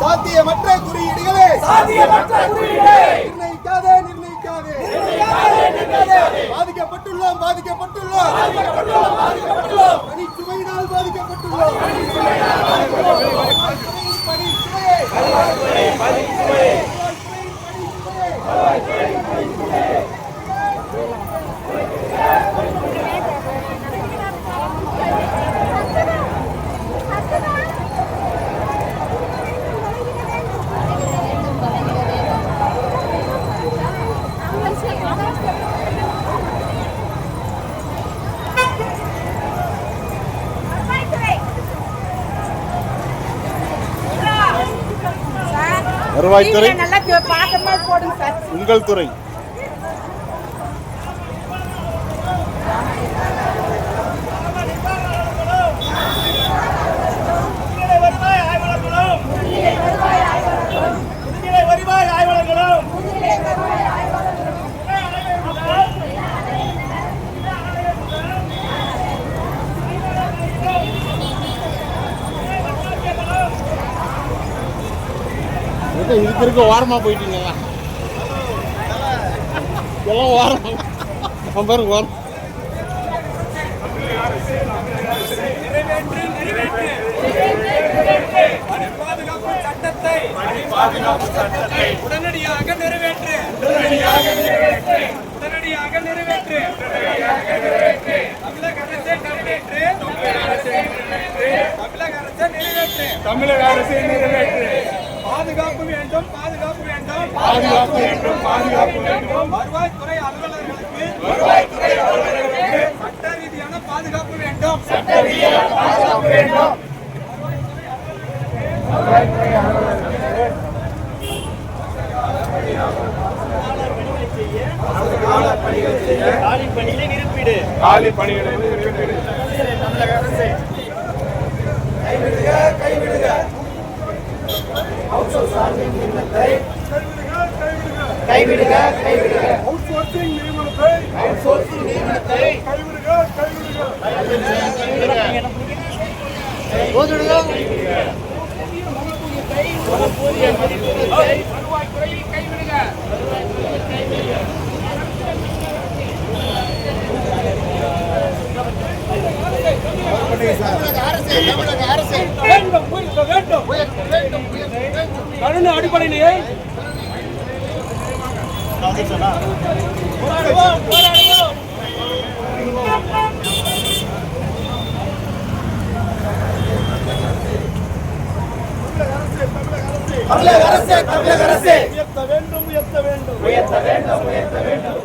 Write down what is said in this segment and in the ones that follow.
சாத்தியமற்ற குறியீடுகளே. சாதியமற்ற குறியீடே நிர்ணயிக்காதே நிர்ணயிக்காதே. பாதிக்கப்பட்டுள்ளோம் பாதிக்கப்பட்டுள்ளோம். பணிச்சுமையினால் பாதிக்கப்பட்டுள்ளோம் பணிச்சுமை வருவாய்த்துறை உங்கள் துறை. எங்க இதுக்கு இருக்க ஓரமா போயிட்டீங்க. எல்லாம் ஓரம். அவன் பாருங்க ஓரம். பாதுகாப்பு சட்டத்தை உடனடியாக நிறைவேற்று உடனடியாக நிறைவேற்று உடனடியாக நிறைவேற்று தமிழக அரசை நிறைவேற்று தமிழக அரசை நிறைவேற்று தமிழக அரசை நிறைவேற்று. பாதுகாப்பு வேண்டும் பாதுகாப்பு வேண்டும். பாதுகாப்பு வேண்டும் பாதுகாப்பு வேண்டும். வருவாய்த்துறை அலுவலர்களுக்கு வருவாய்த்துறை அலுவலர்களுக்கு சட்ட ரீதியான பாதுகாப்பு வேண்டும். சட்ட ரீதியான பாதுகாப்பு வேண்டும் காலி பணிகளை நிறைவேற்று கைவிடுக கைவிடுக அவுட்சோர்சிங் நிறுவனத்தை அவுட்சோர்சிங் நிறுவனத்தை கைவிடுக கைவிடுக தமிழக அரசு தமிழக அரசு. வேண்டும் உயர்த்த வேண்டும் உயர்த்த வேண்டும். உயர்த்த வேண்டும் கருணை அடிப்படையிலேயே போராடுவோம் போராடுவோம் தமிழக அரசு தமிழக அரசு. உயர்த்த வேண்டும் உயர்த்த வேண்டும். உயர்த்த வேண்டும் உயர்த்த வேண்டும்.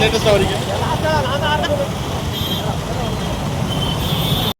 ಲೇಟೆಸ್ಟ್ ಅವರಿಗೆ